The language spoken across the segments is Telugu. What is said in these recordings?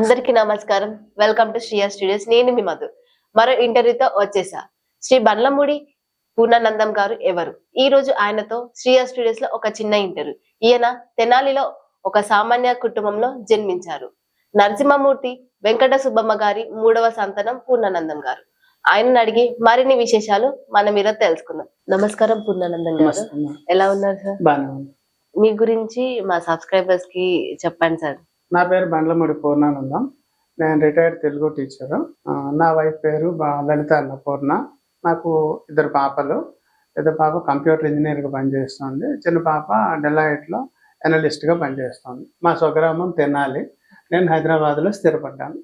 అందరికీ నమస్కారం. వెల్కమ్ టు శ్రీయా స్టూడియోస్ నేను మీ మధు. మరో ఇంటర్వ్యూతో వచ్చేసా. శ్రీ బండ్లమూడి పూర్ణానందం గారు ఎవరు? ఈ రోజు ఆయనతో శ్రీయా స్టూడియోస్లో ఒక చిన్న ఇంటర్వ్యూ. ఈయన తెనాలిలో ఒక సామాన్య కుటుంబంలో జన్మించారు. నరసింహమూర్తి వెంకట సుబ్బమ్మ గారి మూడవ సంతానం పూర్ణానందం గారు. ఆయనను అడిగి మరిన్ని విశేషాలు మనం ఈరోజు తెలుసుకుందాం. నమస్కారం పూర్ణానందం గారు. ఎలా ఉన్నారు సార్ మీ గురించి మా సబ్స్క్రైబర్స్కి చెప్పండి సార్ నా పేరు బండ్లమూడి పూర్ణానందం. నేను రిటైర్డ్ తెలుగు టీచరు నా వైఫ్ పేరు బా- లలిత అన్నపూర్ణ నాకు ఇద్దరు పాపలు. పెద్ద పాప కంప్యూటర్ ఇంజనీర్గా పనిచేస్తుంది. చిన్న పాప డెలాయిట్లో అనలిస్ట్గా పనిచేస్తుంది. మా స్వగ్రామం తినాలి. నేను హైదరాబాద్లో స్థిరపడ్డాను.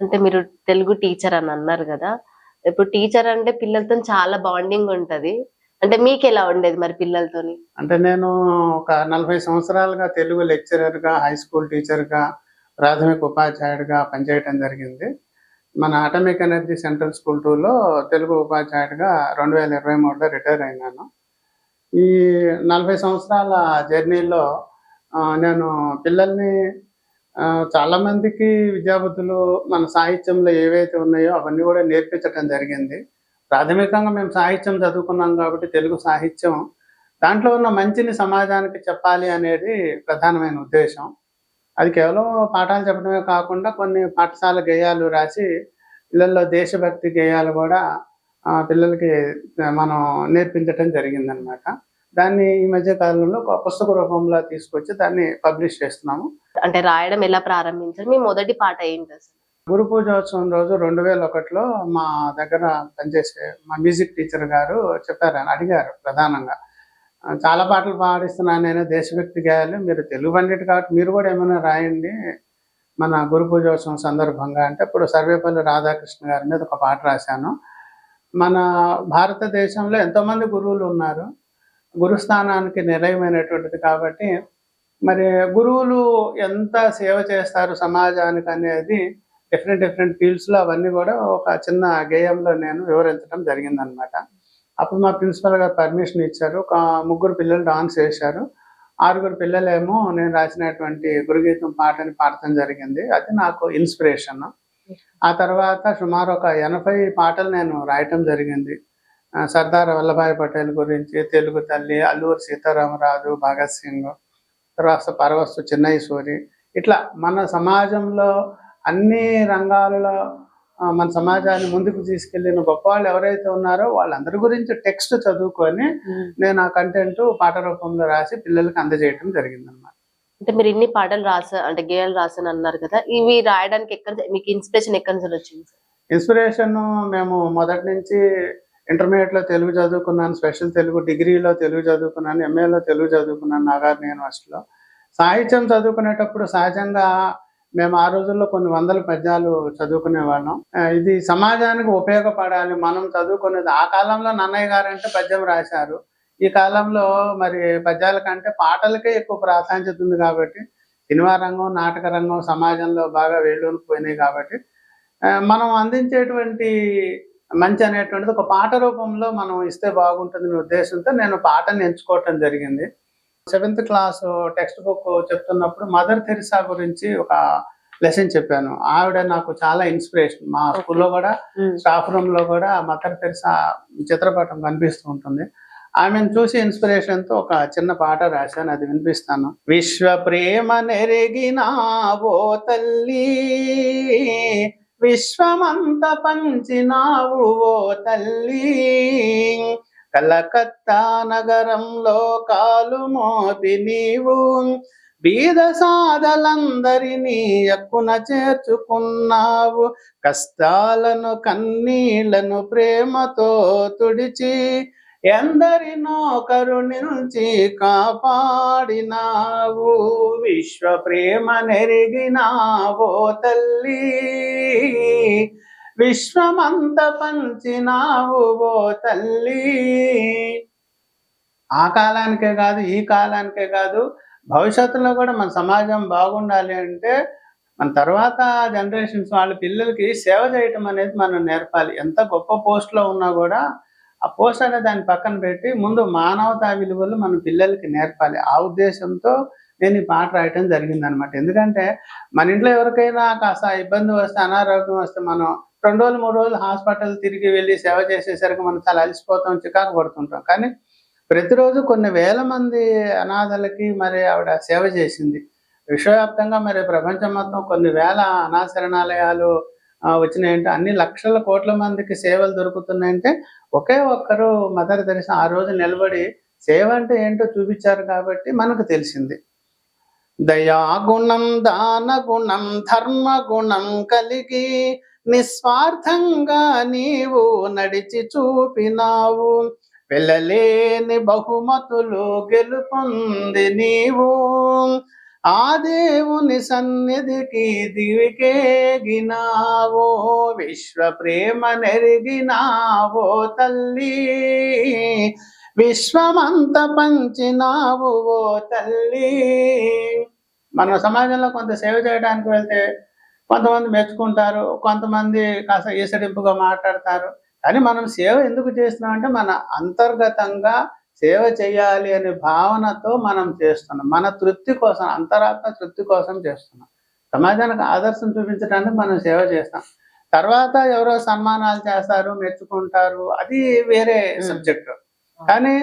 అంటే మీరు తెలుగు టీచర్ అని అన్నారు కదా. ఇప్పుడు టీచర్ అంటే పిల్లలతో చాలా బాండింగ్ ఉంటుంది. అంటే మీకు ఎలా ఉండేది మరి పిల్లలతోని? అంటే నేను ఒక నలభై సంవత్సరాలుగా తెలుగు లెక్చరర్గా హై స్కూల్ టీచర్గా ప్రాథమిక ఉపాధ్యాయుడిగా పనిచేయటం జరిగింది. మన అటమిక్ ఎనర్జీ సెంట్రల్ స్కూల్ టూలో తెలుగు ఉపాధ్యాయుడిగా రెండు వేల ఇరవై మూడులో రిటైర్ అయినాను. ఈ నలభై సంవత్సరాల జర్నీలో నేను పిల్లల్ని చాలామందికి చాలా విద్యాబుద్ధులు మన సాహిత్యంలో ఏవైతే ఉన్నాయో అవన్నీ కూడా నేర్పించటం జరిగింది. ప్రాథమికంగా మేము సాహిత్యం చదువుకున్నాం కాబట్టి తెలుగు సాహిత్యం. దాంట్లో ఉన్న మంచిని సమాజానికి చెప్పాలి అనేది ప్రధానమైన ఉద్దేశం. అది కేవలం పాఠాలు చెప్పడమే కాకుండా కొన్ని పాఠశాల గేయాలు రాసి పిల్లల్లో దేశభక్తి గేయాలు కూడా పిల్లలకి మనం నేర్పించటం జరిగిందనమాట. దాన్ని ఈ మధ్య కాలంలో ఒక పుస్తక రూపంలో తీసుకొచ్చి దాన్ని పబ్లిష్ చేస్తున్నాము. అంటే రాయడం ఎలా ప్రారంభించారు? మీ మొదటి పాట ఏంటి అసలు? గురు పూజోత్సవం రోజు రెండు వేల ఒకటిలో మా దగ్గర పనిచేసే మా మ్యూజిక్ టీచర్ గారు చెప్పారు అడిగారు ప్రధానంగా. చాలా పాటలు పాడిస్తున్నాను నేను దేశభక్తి గేయాలు మీరు తెలుగు పండిట్ కాబట్టి మీరు కూడా ఏమైనా రాయండి మన గురు పూజోత్సవం సందర్భంగా అంటే ఇప్పుడు సర్వేపల్లి రాధాకృష్ణ గారి మీద ఒక పాట రాశాను. మన భారతదేశంలో ఎంతోమంది గురువులు ఉన్నారు గురుస్థానానికి నిలయమైనటువంటిది కాబట్టి మరి గురువులు ఎంత సేవ చేస్తారు సమాజానికి అనేది డిఫరెంట్ డిఫరెంట్ ఫీల్డ్స్లో అవన్నీ కూడా ఒక చిన్న గేయంలో నేను వివరించడం జరిగిందనమాట అప్పుడు మా ప్రిన్సిపల్ గారు పర్మిషన్ ఇచ్చారు. ఒక ముగ్గురు పిల్లలు డాన్స్ చేశారు ఆరుగురు పిల్లలేమో నేను రాసినటువంటి గురుగీతం పాటని పాడటం జరిగింది. అది నాకు ఇన్స్పిరేషన్ ఆ తర్వాత సుమారు ఒక ఎనభై పాటలు నేను రాయటం జరిగింది. సర్దార్ వల్లభాయ్ పటేల్ గురించి తెలుగు తల్లి అల్లూరు సీతారామరాజు భగత్ సింగ్ తర్వాత పరవస్తు చిన్నయ్యసూరి ఇట్లా మన సమాజంలో అన్ని రంగాలలో మన సమాజాన్ని ముందుకు తీసుకెళ్ళిన గొప్ప వాళ్ళు ఎవరైతే ఉన్నారో వాళ్ళందరి గురించి టెక్స్ట్ చదువుకొని నేను ఆ కంటెంట్ పాట రూపంలో రాసి పిల్లలకి అందజేయటం జరిగింది అనమాట అంటే మీరు ఇన్ని పాటలు రాసా అంటే గేయాలు రాసాను అన్నారు కదా ఇవి రాయడానికి ఎక్కడ మీకు ఇన్స్పిరేషన్ ఎక్కడి నుంచి వచ్చింది? ఇన్స్పిరేషన్ మేము మొదటి నుంచి ఇంటర్మీడియట్లో తెలుగు చదువుకున్నాను స్పెషల్ తెలుగు డిగ్రీలో తెలుగు చదువుకున్నాను ఎంఏలో తెలుగు చదువుకున్నాను నాగార్జున యూనివర్సిటీలో సాహిత్యం చదువుకునేటప్పుడు సహజంగా మేము ఆ రోజుల్లో కొన్ని వందల పద్యాలు చదువుకునే వాళ్ళం. ఇది సమాజానికి ఉపయోగపడాలి. మనం చదువుకునేది. ఆ కాలంలో నన్నయ్య గారు అంటే పద్యం రాశారు. ఈ కాలంలో మరి పద్యాల కంటే పాటలకే ఎక్కువ ప్రాధాన్యత ఉంది కాబట్టి సినిమా రంగం నాటక రంగం సమాజంలో బాగా వేళ్ళూని పోయినాయి కాబట్టి మనం అందించేటువంటి మంచి అనేటువంటిది ఒక పాట రూపంలో మనం ఇస్తే బాగుంటుందనే ఉద్దేశంతో నేను పాటను ఎంచుకోవటం జరిగింది. సెవెంత్ క్లాస్ టెక్స్ట్ బుక్ చెప్తున్నప్పుడు మదర్ తెరిసా గురించి ఒక లెసన్ చెప్పాను. ఆవిడ నాకు చాలా ఇన్స్పిరేషన్. మా స్కూల్లో కూడా స్టాఫ్ రూమ్లో కూడా మదర్ తెరిసా చిత్రపటం కనిపిస్తూ ఉంటుంది. ఆమెను చూసి ఇన్స్పిరేషన్తో ఒక చిన్న పాట రాశాను. అది వినిపిస్తాను. విశ్వ ప్రేమ నెరిగిన ఓ తల్లి విశ్వమంత పంచినావు ఓ తల్లి కలకత్తా నగరంలో కాలు మోపి నీవు. బీద సాధలందరినీ ఎక్కున చేర్చుకున్నావు. కష్టాలను కన్నీళ్ళను ప్రేమతో తుడిచి ఎందరినో కరుణించి కాపాడినావు. విశ్వ ప్రేమ నెరిగినావో తల్లి. విశ్వమంత పంచినావు ఓ తల్లి. ఆ కాలానికే కాదు ఈ కాలానికే కాదు భవిష్యత్తులో కూడా మన సమాజం బాగుండాలి అంటే మన తర్వాత జనరేషన్స్ వాళ్ళ పిల్లలకి సేవ చేయటం అనేది మనం నేర్పాలి. ఎంత గొప్ప పోస్ట్లో ఉన్నా కూడా ఆ పోస్ట్ అనే దాన్ని పక్కన పెట్టి ముందు మానవతా విలువలు మన పిల్లలకి నేర్పాలి. ఆ ఉద్దేశంతో నేను ఈ పాట రాయటం జరిగింది అనమాట ఎందుకంటే మన ఇంట్లో ఎవరికైనా కాస్త ఇబ్బంది వస్తే అనారోగ్యం వస్తే మనం రెండు రోజులు మూడు రోజులు హాస్పిటల్ తిరిగి వెళ్ళి సేవ చేసేసరికి మనం చాలా అలసిపోతాం చికాకు పడుతుంటాం. కానీ ప్రతిరోజు కొన్ని వేల మంది అనాథలకి మరి ఆవిడ సేవ చేసింది. విశ్వవ్యాప్తంగా మరి ప్రపంచం మొత్తం కొన్ని వేల అనాశరణాలయాలు వచ్చినాయంటే అన్ని లక్షల కోట్ల మందికి సేవలు దొరుకుతున్నాయంటే ఒకే ఒక్కరు మదర్ తెరిసా ఆ రోజు నిలబడి సేవ అంటే ఏంటో చూపించారు కాబట్టి మనకు తెలిసింది. దయాగుణం దాన గుణం ధర్మ గుణం కలిగి నిస్వార్థంగా నీవు నడిచి చూపినావు. వెళ్ళలేని బహుమతులు గెలుపొంది నీవు. ఆ దేవుని సన్నిధికి దివికేగినావో విశ్వ ప్రేమ నెరిగినావో తల్లి. విశ్వమంత పంచినావు ఓ తల్లి. మన సమాజంలో కొంత సేవ చేయడానికి వెళ్తే కొంతమంది మెచ్చుకుంటారు కొంతమంది కాస్త ఈసడింపుగా మాట్లాడతారు. కానీ మనం సేవ ఎందుకు చేస్తున్నాం అంటే మన అంతర్గతంగా సేవ చేయాలి అనే భావనతో మనం చేస్తున్నాం. మన తృప్తి కోసం అంతరాత్మ తృప్తి కోసం చేస్తున్నాం. సమాజానికి ఆదర్శం చూపించడానికి మనం సేవ చేస్తాం. తర్వాత ఎవరో సన్మానాలు చేస్తారు మెచ్చుకుంటారు. అది వేరే. సబ్జెక్టు. కానీ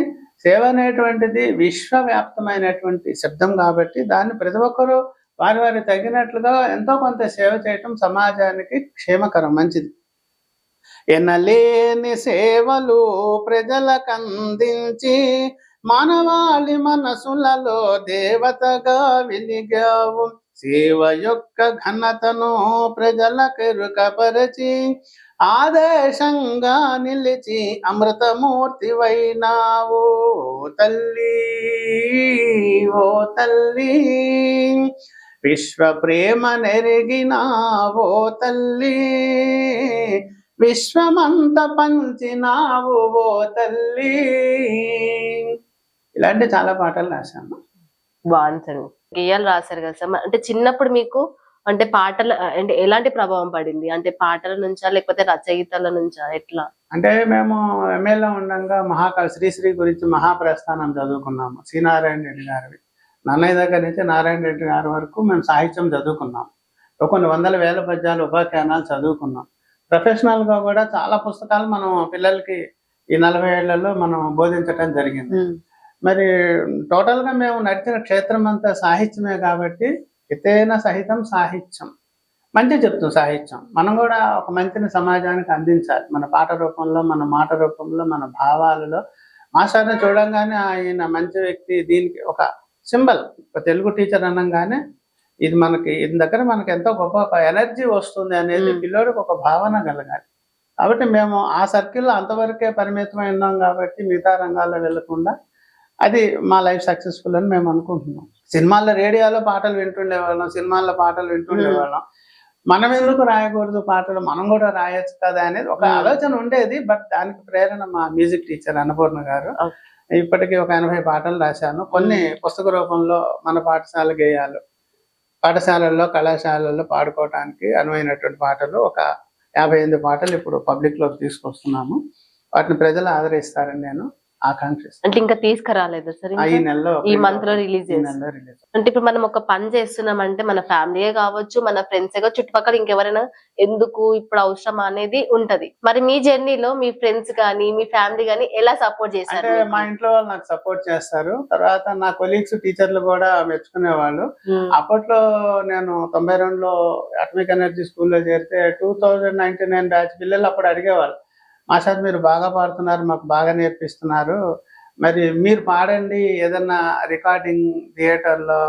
సేవ అనేటువంటిది విశ్వవ్యాప్తమైనటువంటి శబ్దం కాబట్టి దాన్ని ప్రతి ఒక్కరూ వారి వారి తగినట్లుగా ఎంతో కొంత సేవ చేయటం సమాజానికి క్షేమకరం మంచిది. ఎనలేని సేవలు ప్రజలకందించి మానవాళి మనసులలో దేవతగా వెలిగావు. సేవ యొక్క ఘనతను ప్రజలకెరుకపరచి ఆదేశంగా నిలిచి అమృతమూర్తివైనావు. ఓ తల్లి ఓ తల్లి విశ్వ ప్రేమ నెరిగినావో తల్లి విశ్వమంత పంచినావు ఓ తల్లి. ఇలాంటి చాలా పాటలు రాశాను. బాగుంటుంది గేయాలు రాశారు కదా సార్. అంటే చిన్నప్పుడు మీకు అంటే పాటలు అంటే ఎలాంటి ప్రభావం పడింది? అంటే పాటల నుంచా లేకపోతే రచయితల నుంచా? ఎట్లా? అంటే మేము ఎమ్మెల్యే ఉండగా మహాకవి శ్రీశ్రీ గురించి మహాప్రస్థానం చదువుకున్నాము. సి నారాయణ రెడ్డి గారివి. నన్నయ్య దగ్గర నుంచి నారాయణ రెడ్డి గారి వరకు మేము సాహిత్యం చదువుకున్నాం. ఒక కొన్ని వందల వేల పద్యాలు ఉపాఖ్యానాలు చదువుకున్నాం. ప్రొఫెషనల్గా కూడా చాలా పుస్తకాలు మనం పిల్లలకి ఈ నలభై ఏళ్ళలో మనం బోధించటం జరిగింది. మరి టోటల్గా మేము నడిచిన క్షేత్రం అంతా సాహిత్యమే కాబట్టి ఎత్తైన సహితం సాహిత్యం. మంచి చెప్తాం సాహిత్యం. మనం కూడా ఒక మంచిని సమాజానికి అందించాలి. మన పాట రూపంలో మన మాట రూపంలో మన భావాలలో. మాస్టర్ని చూడంగానే ఆయన మంచి వ్యక్తి దీనికి ఒక సింబల్. ఒక తెలుగు టీచర్ అనగానే ఇది మనకి ఇది దగ్గర మనకి ఎంతో గొప్ప ఒక ఎనర్జీ వస్తుంది అనేది. పిల్లోడికి ఒక భావన కలగాలి. కాబట్టి మేము ఆ సర్కిల్లో అంతవరకే పరిమితమై ఉన్నాం కాబట్టి మిగతా రంగాల్లో వెళ్ళకుండా అది మా లైఫ్ సక్సెస్ఫుల్ అని మేము అనుకుంటున్నాం. సినిమాల్లో రేడియోలో పాటలు వింటుండేవాళ్ళం సినిమాల్లో పాటలు వింటుండేవాళ్ళం మనం ఎందుకు రాయకూడదు పాటలు? మనం కూడా రాయొచ్చు కదా అనేది ఒక. ఆలోచన ఉండేది బట్ దానికి ప్రేరణ మా మ్యూజిక్ టీచర్ అన్నపూర్ణ గారు. ఇప్పటికీ ఒక ఎనభై పాటలు రాశాను. కొన్ని పుస్తక రూపంలో మన పాఠశాల గేయాలు పాఠశాలల్లో కళాశాలల్లో పాడుకోవడానికి అనువైనటువంటి పాటలు ఒక యాభై ఎనిమిది పాటలు ఇప్పుడు పబ్లిక్లోకి తీసుకొస్తున్నాము. వాటిని ప్రజలు ఆదరిస్తారని నేను ఆకాంక్షిస్తాను అంటే ఇంకా తీసుకురాలేదా సార్ ఆ, ఈ? నెలలో ఈ మంత్లో రిలీజ్ చేస్తారు అంటే ఇప్పుడు మనం ఒక పని చేస్తున్నాం అంటే మన ఫ్యామిలీయే కావచ్చు మన ఫ్రెండ్స్ కావచ్చు చుట్టుపక్కల ఇంకెవరైనా ఎందుకు ఇప్పుడు అవసరమా అనేది ఉంటది. మరి మీ జర్నీలో మీ ఫ్రెండ్స్ కానీ మీ ఫ్యామిలీ కానీ ఎలా సపోర్ట్ చేశారు మీకు? మా ఇంట్లో వాళ్ళు నాకు సపోర్ట్ చేస్తారు. తర్వాత నా కొలీగ్స్ టీచర్లు కూడా మెచ్చుకునేవాళ్ళు. ఉమ్, అప్పట్లో నేను తొంభై రెండులో అటమిక్ ఎనర్జీ స్కూల్లో చేరితే two thousand ninety nine batch పిల్లలు అప్పుడు అడిగేవాళ్ళు. మా సార్ మీరు బాగా పాడుతున్నారు మాకు బాగా నేర్పిస్తున్నారు. మరి మీరు పాడండి ఏదన్నా రికార్డింగ్ థియేటర్లో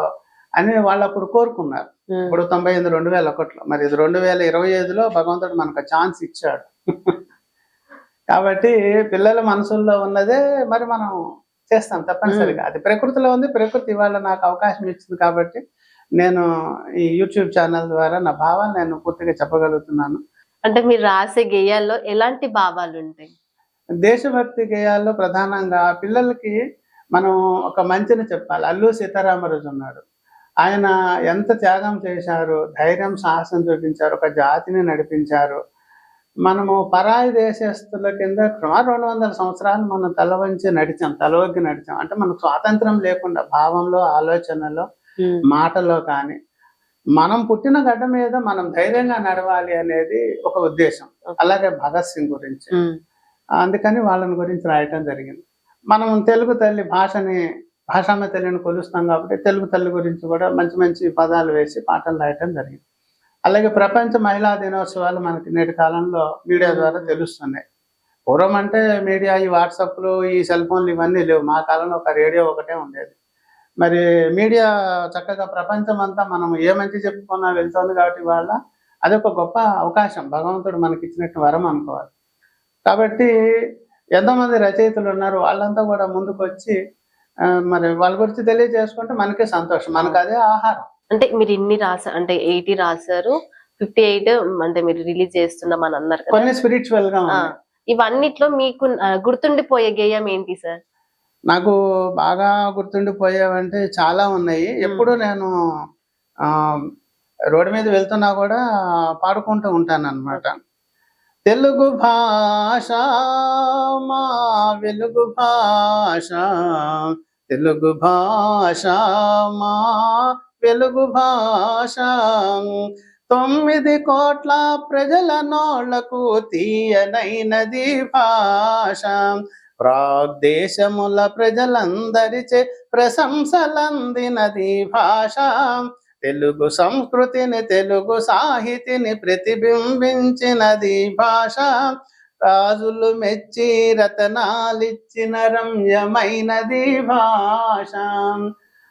అని వాళ్ళు అప్పుడు కోరుకున్నారు ఇప్పుడు తొంభై ఎనిమిది రెండు వేల ఒకటిలో మరి ఇది రెండు వేల ఇరవై ఐదులో భగవంతుడు మనకు ఛాన్స్ ఇచ్చాడు. కాబట్టి పిల్లల మనసుల్లో ఉన్నదే మరి మనం చేస్తాం తప్పనిసరిగా. అది ప్రకృతిలో ఉంది ప్రకృతి ఇవాళ నాకు అవకాశం ఇచ్చింది కాబట్టి నేను ఈ యూట్యూబ్ ఛానల్ ద్వారా నా భావాలు నేను పూర్తిగా చెప్పగలుగుతున్నాను. అంటే మీరు రాసే గేయాల్లో ఎలాంటి భావాలు ఉంటాయి? దేశభక్తి గేయాల్లో ప్రధానంగా పిల్లలకి మనం ఒక మంచిని చెప్పాలి. అల్లు సీతారామరాజు ఉన్నాడు. ఆయన ఎంత త్యాగం చేశారు ధైర్యం సాహసం చూపించారు ఒక జాతిని నడిపించారు. మనము పరాయి దేశస్తుల కింద సుమారు రెండు వందల సంవత్సరాలు మనం తల వంచి నడిచాం తల వగ్గి నడిచాం. అంటే మనకు స్వాతంత్రం లేకుండా భావంలో ఆలోచనలో మాటలో కానీ మనం పుట్టిన గడ్డ మీద మనం ధైర్యంగా నడవాలి అనేది ఒక ఉద్దేశం. అలాగే భగత్ సింగ్ గురించి. అందుకని వాళ్ళని గురించి రాయటం జరిగింది. మనం తెలుగు తల్లి భాషని భాషామ తల్లిని కొలుస్తాం కాబట్టి తెలుగు తల్లి గురించి కూడా మంచి మంచి పదాలు వేసి పాటలు రాయటం జరిగింది. అలాగే ప్రపంచ మహిళా దినోత్సవాలు మనకి నేటి కాలంలో మీడియా ద్వారా తెలుస్తున్నాయి. పూర్వం అంటే మీడియా ఈ వాట్సాప్లు ఈ సెల్ ఫోన్లు ఇవన్నీ లేవు. మా కాలంలో ఒక రేడియో ఒకటే ఉండేది. మరి మీడియా చక్కగా ప్రపంచం అంతా మనం ఏ మంచి చెప్పుకున్నా వెళ్తోంది కాబట్టి వాళ్ళ అదొక గొప్ప అవకాశం. భగవంతుడు మనకి ఇచ్చినట్టు వరం అనుకోవాలి. కాబట్టి ఎంతోమంది రచయితలు ఉన్నారు వాళ్ళంతా కూడా ముందుకు వచ్చి మరి వాళ్ళ గురించి తెలియజేసుకుంటే మనకే సంతోషం. మనకు అదే ఆహారం. అంటే మీరు ఇన్ని రాసా అంటే ఎయిటీ రాశారు. ఫిఫ్టీ ఎయిట్ అంటే మీరు రిలీజ్ చేస్తున్నాం అని అన్నారు కదా. కొన్ని స్పిరిచువల్గా ఇవన్నిట్లో మీకు గుర్తుండిపోయే గేయం ఏంటి సార్? నాకు బాగా గుర్తుండిపోయేవంటే చాలా ఉన్నాయి. ఎప్పుడు నేను రోడ్డు మీద వెళ్తున్నా కూడా పాడుకుంటూ ఉంటాను అనమాట తెలుగు భాష మా వెలుగు భాష తెలుగు భాష మా వెలుగు భాష. తొమ్మిది కోట్ల ప్రజల నోళ్ళకు తీయనైనది భాష. ప్రాగ్దేశముల ప్రజలందరిచే ప్రశంసలందినది భాష. తెలుగు సంస్కృతిని తెలుగు సాహితిని ప్రతిబింబించినది భాష. రాజులు మెచ్చి రతనాలిచ్చిన రమ్యమైనది భాష.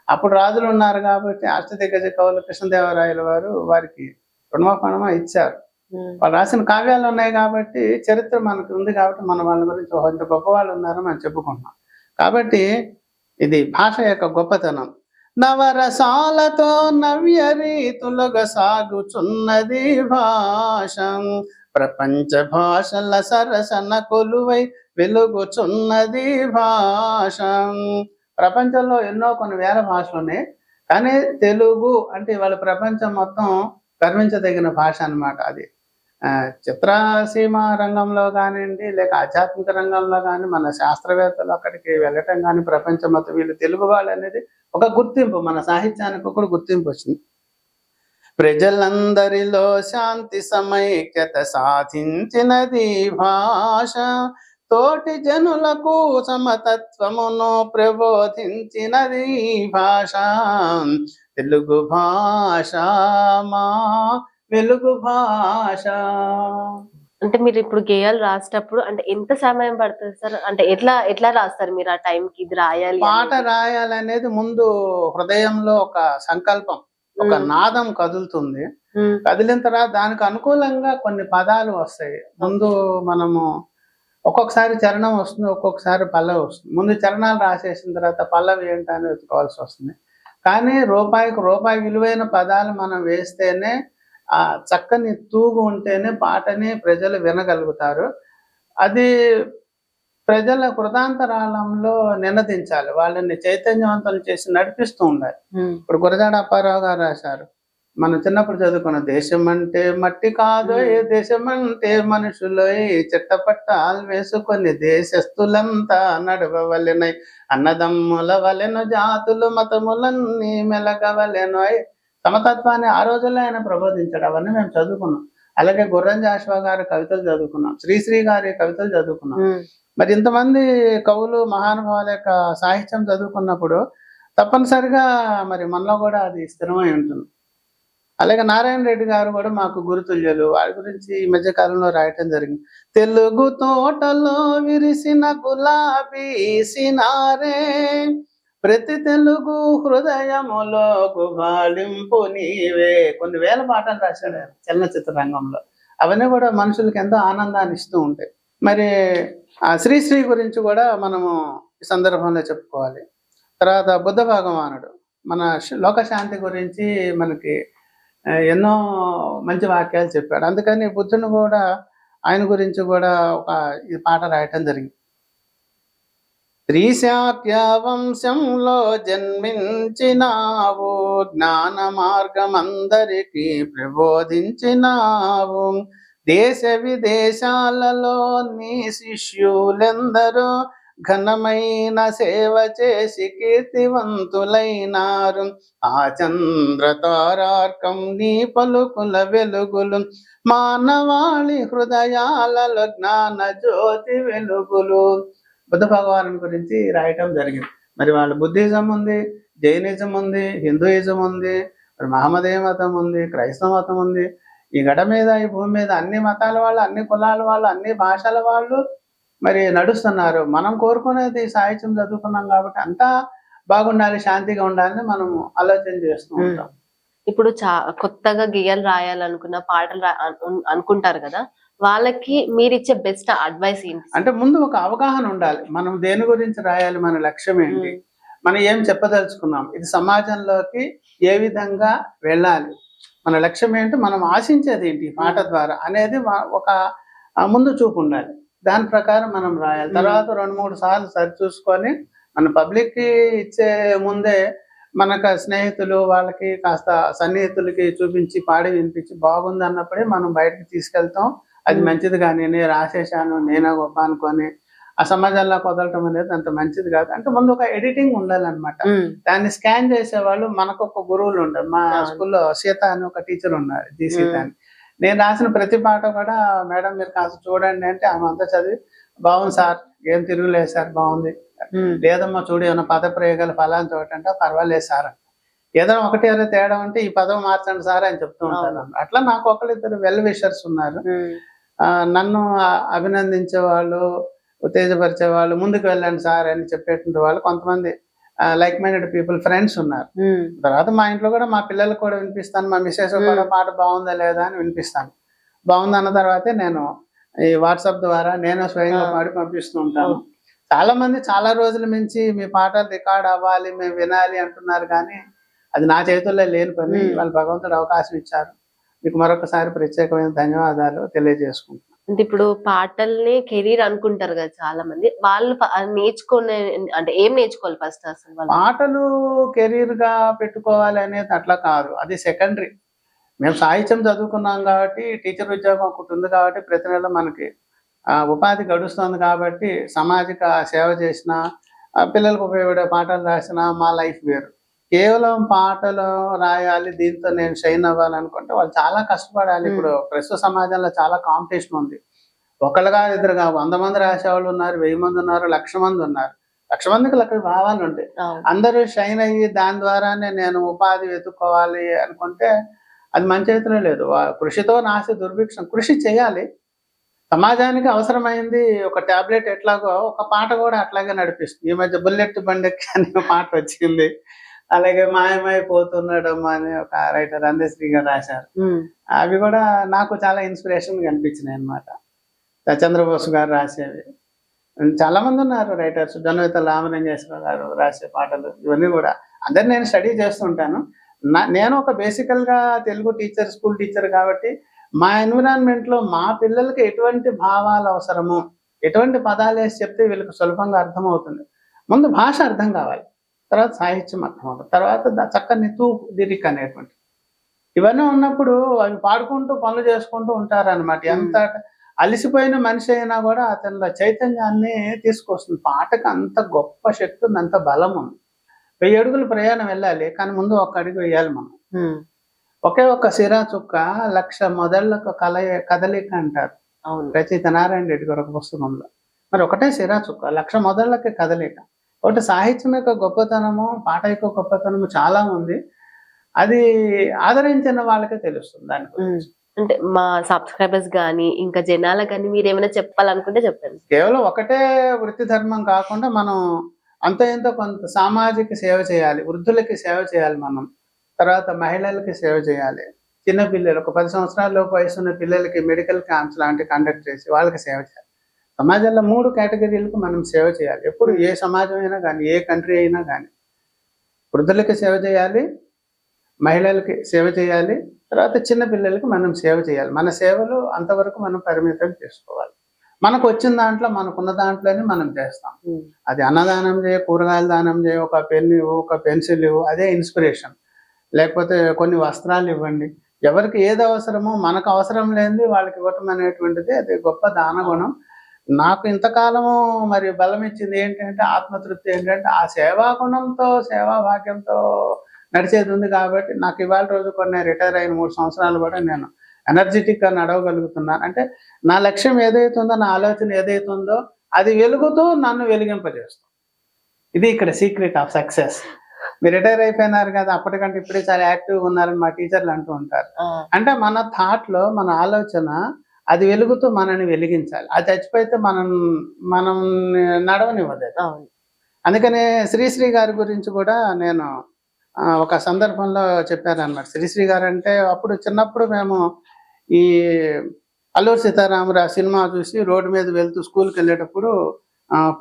అప్పుడు రాజులు ఉన్నారు కాబట్టి అష్టదిగ్గజ కవులు కృష్ణదేవరాయల వారు వారికి రుణమాపణమా ఇచ్చారు. వాళ్ళు రాసిన కావ్యాలు ఉన్నాయి కాబట్టి చరిత్ర మనకు ఉంది కాబట్టి మన వాళ్ళ గురించి ఇంత గొప్ప వాళ్ళు ఉన్నారు మనం చెప్పుకుంటున్నాం. కాబట్టి ఇది భాష యొక్క గొప్పతనం. నవరసాలతో నవ్య రీతులుగా సాగుచున్నది భాష. ప్రపంచ భాషల సరసన కొలువై వెలుగుచున్నది భాష. ప్రపంచంలో ఎన్నో కొన్ని వేల భాషలు ఉన్నాయి. కానీ తెలుగు అంటే వాళ్ళ ప్రపంచం మొత్తం గర్వించదగిన భాష అన్నమాట అది. చిత్రసీమ రంగంలో కానివ్వండి లేక ఆధ్యాత్మిక రంగంలో కానీ మన శాస్త్రవేత్తలు అక్కడికి వెళ్ళటం కానీ ప్రపంచం మొత్తం వీళ్ళు తెలుగు వాళ్ళు అనేది ఒక గుర్తింపు. మన సాహిత్యానికి ఒకటి గుర్తింపు వచ్చింది. ప్రజలందరిలో శాంతి సమైక్యత సాధించినది భాష తోటి జనులకు సమతత్వమును ప్రబోధించినది భాష తెలుగు భాష మా వెలుగు భాష. అంటే మీరు ఇప్పుడు గేయాలు రాసేటప్పుడు అంటే ఎంత సమయం పడుతుంది సార్? అంటే ఎట్లా ఎట్లా రాస్తారు మీరు ఆ time కి ఇది రాయాలి పాట అనేది? రాయాలనేది ముందు హృదయంలో ఒక సంకల్పం ఒక నాదం కదులుతుంది. కదిలిన తర్వాత దానికి అనుకూలంగా కొన్ని పదాలు వస్తాయి. ముందు మనము ఒక్కొక్కసారి చరణం వస్తుంది ఒక్కొక్కసారి పల్లవి వస్తుంది. ముందు చరణాలు రాసేసిన తర్వాత పల్లవి ఏంటని వెతుకోవాల్సి వస్తుంది. కానీ రూపాయికి రూపాయి విలువైన పదాలు మనం వేస్తేనే ఆ చక్కని తూగు ఉంటేనే పాటని ప్రజలు వినగలుగుతారు. అది ప్రజల కృతాంతరాళంలో నినదించాలి. వాళ్ళని చైతన్యవంతం చేసి నడిపిస్తూ ఉండాలి. ఇప్పుడు గురజాడ అప్పారావు గారు రాశారు. మనం చిన్నప్పుడు చదువుకున్న దేశం అంటే మట్టి కాదు ఏ దేశం అంటే మనుషులు చిట్టపట్టాలు వేసుకొని దేశస్థులంతా నడవవలెనై అన్నదమ్ముల వలెను జాతులు మతములన్నీ మెలగవలెను సమతత్వాన్ని ఆ రోజుల్లో ఆయన ప్రబోధించాడు. అవన్నీ మేము చదువుకున్నాం. అలాగే గుర్రం జాషువా గారి కవితలు చదువుకున్నాం. శ్రీశ్రీ గారి కవితలు చదువుకున్నాం. మరి ఇంతమంది కవులు మహానుభావుల యొక్క సాహిత్యం చదువుకున్నప్పుడు తప్పనిసరిగా మరి మనలో కూడా అది స్థిరమై ఉంటుంది. అలాగే నారాయణ రెడ్డి గారు కూడా మాకు గురుతుల్యులు. వారి గురించి ఈ మధ్య కాలంలో రాయటం జరిగింది. తెలుగు తోటలో విరిసిన గులాబీ సినారే ప్రతి తెలుగు హృదయములో గుబాళింపు నీవే. కొన్ని వేల పాటలు రాశాడు ఆయన చలనచిత్ర రంగంలో. అవన్నీ కూడా మనుషులకి ఎంతో ఆనందాన్ని ఇస్తూ ఉంటాయి. మరి ఆ శ్రీశ్రీ గురించి కూడా మనము ఈ సందర్భంలో చెప్పుకోవాలి. తర్వాత బుద్ధ భగవానుడు. మన లోకశాంతి గురించి మనకి ఎన్నో మంచి వాక్యాలు చెప్పాడు. అందుకని బుద్ధుని కూడా ఆయన గురించి కూడా ఒక ఈ పాట రాయటం జరిగింది. త్రిశాక్య వంశంలో జన్మించినావు జ్ఞాన మార్గం అందరికీ ప్రబోధించినావు. దేశ విదేశాలలో నీ శిష్యులెందరూ ఘనమైన సేవ చేసి కీర్తివంతులైనారు. ఆ చంద్ర తారార్కం నీ పలుకుల వెలుగులు మానవాళి హృదయాలలో జ్ఞాన జ్యోతి వెలుగులు. బుద్ధ భగవాను గురించి రాయటం జరిగింది. మరి వాళ్ళ బుద్ధిజం ఉంది జైనిజం ఉంది హిందూయిజం ఉంది మరి మహమ్మదీయ మతం ఉంది క్రైస్తవ మతం ఉంది. ఈ గడ మీద ఈ భూమి మీద అన్ని మతాల వాళ్ళు అన్ని కులాల వాళ్ళు అన్ని భాషల వాళ్ళు మరి నడుస్తున్నారు. మనం కోరుకునేది సాహిత్యం చదువుకున్నాం కాబట్టి అంతా బాగుండాలి శాంతిగా ఉండాలని మనం ఆలోచన చేస్తూ ఉంటాం. ఇప్పుడు చా కొత్తగా గీయలు రాయాలనుకున్న పాటలు అనుకుంటారు కదా? వాళ్ళకి మీరు ఇచ్చే బెస్ట్ అడ్వైస్ ఏంటి? అంటే ముందు ఒక అవగాహన ఉండాలి. మనం దేని గురించి రాయాలి మన లక్ష్యం ఏంటి? మనం ఏం చెప్పదలుచుకున్నాం? ఇది సమాజంలోకి ఏ విధంగా వెళ్ళాలి? మన లక్ష్యం ఏంటి? మనం ఆశించేది ఏంటి? పాట ద్వారా అనేది ఒక ముందు చూపు ఉండాలి. దాని ప్రకారం మనం రాయాలి. తర్వాత రెండు మూడు సార్లు సరి చూసుకొని మన పబ్లిక్కి ఇచ్చే ముందే మనకు స్నేహితులు వాళ్ళకి కాస్త సన్నిహితులకి చూపించి పాడి వినిపించి బాగుంది అన్నప్పుడే మనం బయటకు తీసుకెళ్తాం. అది. మంచిది కానీ నేను రాసేసాను నేనే గొప్ప అనుకొని ఆ సమాజంలో వదలటం అనేది అంత మంచిది కాదు. అంటే ముందు ఒక ఎడిటింగ్ ఉండాలన్నమాట. దాన్ని స్కాన్ చేసేవాళ్ళు మనకు ఒక గురువులు ఉండరు మా. స్కూల్లో సీత అని ఒక టీచర్ ఉన్నారు జి సీత. అని. నేను రాసిన ప్రతి పాట కూడా మేడం మీరు కాస్త చూడండి అంటే ఆమె అంతా చదివి బాగుంది సార్ ఏం తిరుగులేదు సార్ బాగుంది. లేదమ్మా చూడు ఏమైనా పద ప్రయోగాలు ఫలాని చోట అంటే పర్వాలేదు సార్. ఏదైనా ఒకటి ఏదో తేడా ఉంటే ఈ పదం మార్చండి సార్ అని చెప్తూ ఉంటాను అట్లా నాకు ఒకళ్ళిద్దరు వెల్ విషర్స్ ఉన్నారు. నన్ను అభినందించే వాళ్ళు ఉత్తేజపరిచే వాళ్ళు ముందుకు వెళ్ళండి సార్ అని చెప్పేటువంటి వాళ్ళు కొంతమంది లైక్ మైండెడ్ పీపుల్ ఫ్రెండ్స్ ఉన్నారు. తర్వాత మా ఇంట్లో కూడా మా పిల్లలకు కూడా వినిపిస్తాను మా మిస్సెస్ కూడా పాట బాగుందా లేదా అని వినిపిస్తాను. బాగుంది అన్న తర్వాతే నేను ఈ వాట్సాప్ ద్వారా నేను స్వయంగా. పాడి పంపిస్తూ ఉంటాను. చాలా మంది చాలా రోజుల నుంచి మీ పాటలు రికార్డ్ అవ్వాలి మేము వినాలి అంటున్నారు కానీ అది నా చేతుల్లో లేని పని. వాళ్ళు భగవంతుడు అవకాశం ఇచ్చారు. మీకు మరొకసారి ప్రత్యేకమైన ధన్యవాదాలు తెలియజేసుకుంటున్నాను. అంటే ఇప్పుడు పాటల్ని కెరీర్ అనుకుంటారు కదా చాలా మంది వాళ్ళు నేర్చుకునే అంటే ఏం నేర్చుకోవాలి ఫస్ట్ అసలు పాటలు కెరీర్గా పెట్టుకోవాలి అనేది అట్లా కాదు. అది సెకండరీ. మేము సాహిత్యం చదువుకున్నాం కాబట్టి టీచర్ ఉద్యోగం ఒకటి ఉంది కాబట్టి ప్రతి నెల మనకి ఉపాధి గడుస్తుంది కాబట్టి సామాజిక సేవ చేసిన పిల్లలకు ఉపయోగపడే పాటలు రాసిన మా లైఫ్ వేరు. కేవలం పాటలు రాయాలి దీంతో నేను షైన్ అవ్వాలి అనుకుంటే వాళ్ళు చాలా కష్టపడాలి. ఇప్పుడు ప్రస్తుత సమాజంలో చాలా కాంపిటీషన్ ఉంది. ఒకళ్ళుగా ఇద్దరుగా వంద మంది రాసేవాళ్ళు ఉన్నారు వెయ్యి మంది ఉన్నారు లక్ష మంది ఉన్నారు. లక్ష మందికి లక్ష భావాలు ఉంటాయి. అందరూ షైన్ అయ్యి దాని ద్వారానే నేను ఉపాధి వెతుక్కోవాలి అనుకుంటే అది మన చేతిలో లేదు. కృషితో నాసి దుర్భిక్షం. కృషి చేయాలి. సమాజానికి అవసరమైంది ఒక టాబ్లెట్ ఎట్లాగో ఒక పాట కూడా అట్లాగే నడిపిస్తుంది. ఈ మధ్య బుల్లెట్ బండెక్కి అనే పాట వచ్చింది. అలాగే మాయమైపోతున్నాడమ్మా అని ఒక రైటర్ అందశ్రీ గారు రాశారు. అవి కూడా నాకు చాలా ఇన్స్పిరేషన్ కనిపించినాయి అనమాట చంద్రబోస్ గారు రాసేవి. చాలా మంది ఉన్నారు రైటర్స్ జనవిత రామలింగేశ్వర గారు రాసే పాటలు ఇవన్నీ కూడా. అందరు నేను స్టడీ చేస్తుంటాను. నా- నేను ఒక బేసికల్గా తెలుగు టీచర్ స్కూల్ టీచర్ కాబట్టి మా ఎన్విరాన్మెంట్లో మా పిల్లలకి ఎటువంటి భావాలు అవసరము ఎటువంటి పదాలు వేసి చెప్తే వీళ్ళకి సులభంగా అర్థమవుతుంది. ముందు భాష అర్థం కావాలి. తర్వాత సాహిత్యం అర్థం అవుతుంది తర్వాత చక్కని తూ లిరిక్ అనేటువంటి ఇవన్నీ ఉన్నప్పుడు అవి పాడుకుంటూ పనులు చేసుకుంటూ ఉంటారన్నమాట. ఎంత అలసిపోయిన మనిషి అయినా కూడా అతనిలో చైతన్యాన్ని తీసుకొస్తుంది. పాటకు అంత గొప్ప శక్తి ఉంది అంత బలం ఉంది. వెయ్యి అడుగులు ప్రయాణం వెళ్ళాలి కానీ ముందు ఒక్క అడుగు వేయాలి మనం. ఒకే ఒక్క సిరా చుక్క లక్ష మొదళ్ళకు కల కదలిక అంటారు. అవును. రచయిత నారాయణ రెడ్డి గారు ఒక పుస్తకంలో. మరి ఒకటే సిరా చుక్క లక్ష మొదళ్ళకి కదలిక. ఒకటి సాహిత్యం యొక్క గొప్పతనము పాట యొక్క గొప్పతనము చాలా ఉంది. అది ఆదరించిన వాళ్ళకే తెలుస్తుంది దాని గురించి. అంటే మా సబ్స్క్రైబర్స్ గానీ ఇంకా జనాలకు కానీ మీరు ఏమైనా చెప్పాలనుకుంటే చెప్పండి. కేవలం ఒకటే వృత్తి ధర్మం కాకుండా మనం అంత ఎంతో కొంత సామాజిక సేవ చేయాలి వృద్ధులకి సేవ చేయాలి మనం తర్వాత మహిళలకి సేవ చేయాలి చిన్న పిల్లలు ఒక పది సంవత్సరాల లోపు వయసు ఉన్న పిల్లలకి మెడికల్ క్యాంప్స్ లాంటివి కండక్ట్ చేసి వాళ్ళకి సేవ చేయాలి. సమాజంలో మూడు కేటగిరీలకు మనం సేవ చేయాలి. ఎప్పుడు ఏ సమాజం అయినా కానీ ఏ కంట్రీ అయినా కానీ. వృద్ధులకి సేవ చేయాలి మహిళలకి సేవ చేయాలి తర్వాత చిన్న పిల్లలకి మనం సేవ చేయాలి. మన సేవలు అంతవరకు మనం పరిమితం చేసుకోవాలి. మనకు వచ్చిన దాంట్లో మనకున్న దాంట్లోనే మనం చేస్తాం. అది అన్నదానం చేయ కూరగాయల దానం చేయ ఒక పెన్ ఇవ్వు ఒక పెన్సిల్ ఇవ్వు అదే ఇన్స్పిరేషన్. లేకపోతే కొన్ని వస్త్రాలు ఇవ్వండి. ఎవరికి ఏది అవసరమో మనకు అవసరం లేనిది వాళ్ళకి ఇవ్వటం అనేటువంటిది అది గొప్ప దాన గుణం నాకు ఇంతకాలము మరి బలం ఇచ్చింది ఏంటంటే ఆత్మతృప్తి ఏంటంటే ఆ సేవా గుణంతో సేవా భాగ్యంతో నడిచేది ఉంది కాబట్టి నాకు ఇవాళ రోజు కొన్ని రిటైర్ అయిన మూడు సంవత్సరాలు కూడా నేను ఎనర్జెటిక్గా నడవగలుగుతున్నాను. అంటే నా లక్ష్యం ఏదైతుందో నా ఆలోచన ఏదైతుందో అది వెలుగుతూ నన్ను వెలిగింపజేస్తుంది. ఇది ఇక్కడ సీక్రెట్ ఆఫ్ సక్సెస్. మీరు రిటైర్ అయిపోయినారు కదా అప్పటికంటే ఇప్పుడే చాలా యాక్టివ్గా ఉన్నారని మా టీచర్లు అంటూ ఉంటారు. అంటే మన థాట్లో మన ఆలోచన అది వెలుగుతూ మనని వెలిగించాలి. అది చచ్చిపోతే మనం మనం నడవనివ్వదు. అవును. అందుకనే శ్రీశ్రీ గారి గురించి కూడా నేను ఒక సందర్భంలో చెప్పాను అనమాట శ్రీశ్రీ గారు అంటే అప్పుడు చిన్నప్పుడు మేము ఈ అల్లూరు సీతారామరావు సినిమా చూసి రోడ్డు మీద వెళ్తూ స్కూల్కి వెళ్ళేటప్పుడు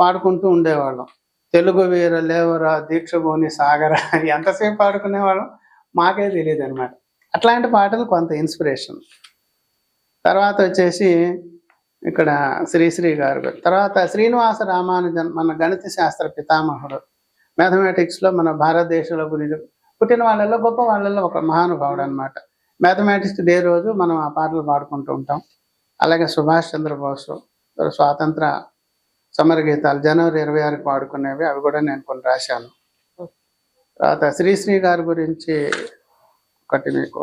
పాడుకుంటూ ఉండేవాళ్ళం. తెలుగు వీర లేవరా దీక్షభూని సాగర ఎంతసేపు పాడుకునేవాళ్ళం? మాకే తెలియదు అనమాట అట్లాంటి పాటలు కొంత ఇన్స్పిరేషన్. తర్వాత వచ్చేసి ఇక్కడ శ్రీశ్రీ గారు తర్వాత శ్రీనివాస రామానుజన్ మన గణిత శాస్త్ర పితామహుడు. Mathematics లో మన భారతదేశంలో గురించి పుట్టిన వాళ్ళల్లో గొప్ప వాళ్ళల్లో ఒక మహానుభావుడు అనమాట మ్యాథమెటిక్స్ డే రోజు మనం ఆ పాటలు పాడుకుంటూ ఉంటాం. అలాగే సుభాష్ చంద్రబోస్ స్వాతంత్ర సమర గీతాలు జనవరి ఇరవై ఆరుకి పాడుకునేవి అవి కూడా నేను కొన్ని రాశాను. తర్వాత శ్రీశ్రీ గారి గురించి ఒకటి మీకు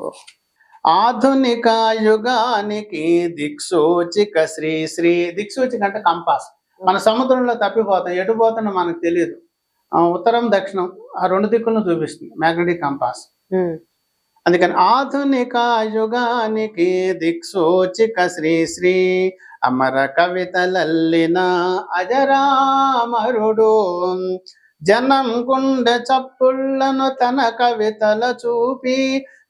ఆధునిక యుగానికి దిక్సూచిక శ్రీశ్రీ దిక్సూచిక అంటే కంపాస్. మన సముద్రంలో తప్పిపోతాం ఎటు పోతున్నా మనకు తెలియదు ఉత్తరం దక్షిణం ఆ రెండు దిక్కులను చూపిస్తుంది మ్యాగ్నెటిక్ కంపాస్. అందుకని ఆధునిక యుగానికి దిక్సూచిక శ్రీశ్రీ అమర కవితలల్లిన అజరామరుడు. జనం గుండె చప్పుళ్ళను తన కవితల చూపి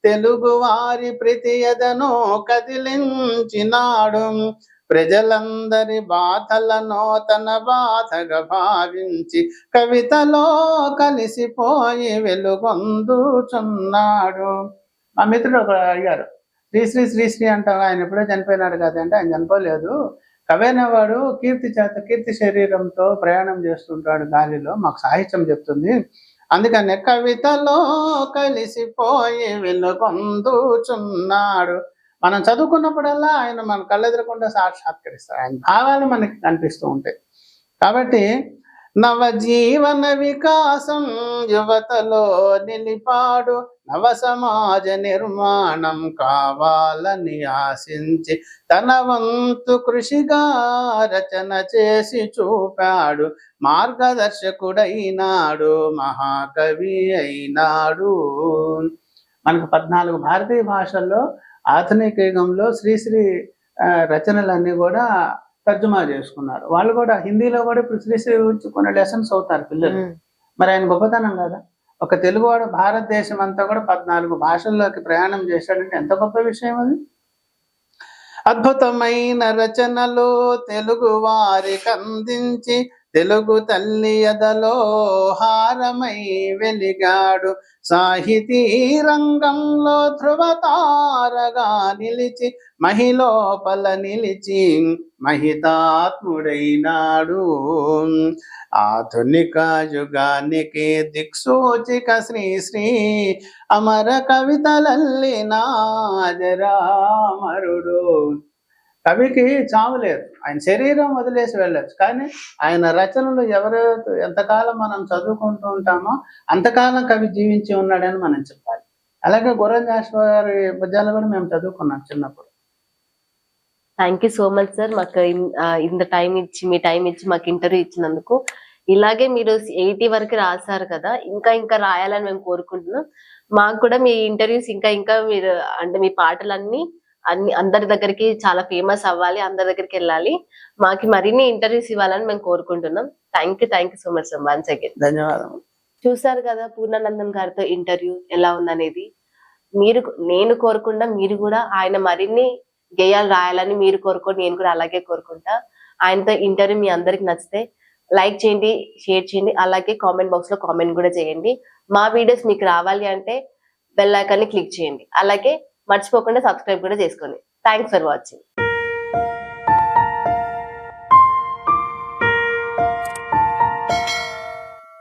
తెలుగు వారి ప్రతియదను కదిలించినాడు. ప్రజలందరి బాధలను తన బాధగా భావించి కవితలో కలిసిపోయి వెలుగొందుచున్నాడు. మా మిత్రుడు ఒక అడిగారు శ్రీశ్రీ శ్రీశ్రీ అంటాం ఆయన ఎప్పుడో చనిపోయినాడు కదంటే ఆయన చనిపోలేదు. కవేనవాడు కీర్తి చేత కీర్తి శరీరంతో ప్రయాణం చేస్తుంటాడు గాలిలో మాకు సాహిత్యం చెప్తుంది. అందుకని కవితలో కలిసిపోయి వెనుకొందుచున్నాడు మనం చదువుకున్నప్పుడల్లా ఆయన మన కళ్ళెదరకుండా సాక్షాత్కరిస్తారు. ఆయన భావాలు మనకి కనిపిస్తూ ఉంటాయి. కాబట్టి నవజీవన వికాసం యువతలో నిలిపాడు. నవ సమాజ నిర్మాణం కావాలని ఆశించి తన వంతు కృషిగా రచన చేసి చూపాడు. మార్గదర్శకుడైనాడు మహాకవి అయినాడు. మనకు పద్నాలుగు భారతీయ భాషల్లో ఆధునిక యుగంలో శ్రీశ్రీ రచనలన్నీ కూడా తర్జుమా చేసుకున్నారు. వాళ్ళు కూడా హిందీలో కూడా ఇప్పుడు శ్రీశ్రీ గురించి కొన్ని లెసన్స్ అవుతారు పిల్లలు. మరి ఆయన గొప్పతనం కదా. ఒక తెలుగువాడు భారతదేశం అంతా కూడా పద్నాలుగు భాషల్లోకి ప్రయాణం చేశాడంటే ఎంత గొప్ప విషయం అది? అద్భుతమైన రచనలు తెలుగు వారికి అందించి తెలుగు తల్లి ఎదలో హారమై వెలిగాడు. సాహితీ రంగంలో ధృవతారగా నిలిచి మహిలోపల నిలిచి మహితాత్ముడైనాడు. ఆధునిక యుగానికి దిక్సూచిక శ్రీ శ్రీ అమర కవితలల్లి నాజరామరుడు. కవికి చావు లేదు. ఆయన శరీరం వదిలేసి వెళ్ళొచ్చు. కానీ ఆయన రచనలు ఎవరైతే ఎంతకాలం మనం చదువుకుంటూ ఉంటామో అంతకాలం కవి జీవించి ఉన్నాడని మనం చెప్పాలి. అలాగే గుర్రంజాష్ గారి పద్యాలు కూడా మేము చదువుకున్నాం చిన్నప్పుడు. Thank you so much sir మాకు ఇన్- ఇంత టైం ఇచ్చి మీ టైం ఇచ్చి మాకు ఇంటర్వ్యూ ఇచ్చినందుకు. ఇలాగే మీరు ఎయిటీ వరకు రాశారు కదా ఇంకా ఇంకా రాయాలని మేము కోరుకుంటున్నాం. మాకు కూడా మీ ఇంటర్వ్యూస్ ఇంకా ఇంకా మీరు అంటే మీ పాటలన్నీ అన్ని అందరి దగ్గరికి చాలా ఫేమస్ అవ్వాలి అందరి దగ్గరికి వెళ్ళాలి. మాకు మరిన్ని ఇంటర్వ్యూస్ ఇవ్వాలని మేము కోరుకుంటున్నాం. Thank you thank you so much once again. ధన్యవాదములు. చూసారు కదా పూర్ణానందం గారితో ఇంటర్వ్యూ ఎలా ఉందనేది. మీరు నేను కోరుకుండా మీరు కూడా ఆయన మరిన్ని గేయాలు రాయాలని మీరు కోరుకోండి నేను కూడా అలాగే కోరుకుంటా. ఆయనతో ఇంటర్వ్యూ మీ అందరికి నచ్చితే లైక్ చేయండి షేర్ చేయండి అలాగే కామెంట్ బాక్స్లో కామెంట్ కూడా చేయండి. మా వీడియోస్ మీకు రావాలి అంటే బెల్ ఐకాన్ని క్లిక్ చేయండి. అలాగే మర్చిపోకుండా సబ్స్క్రైబ్ కూడా చేసుకోండి. Thanks for watching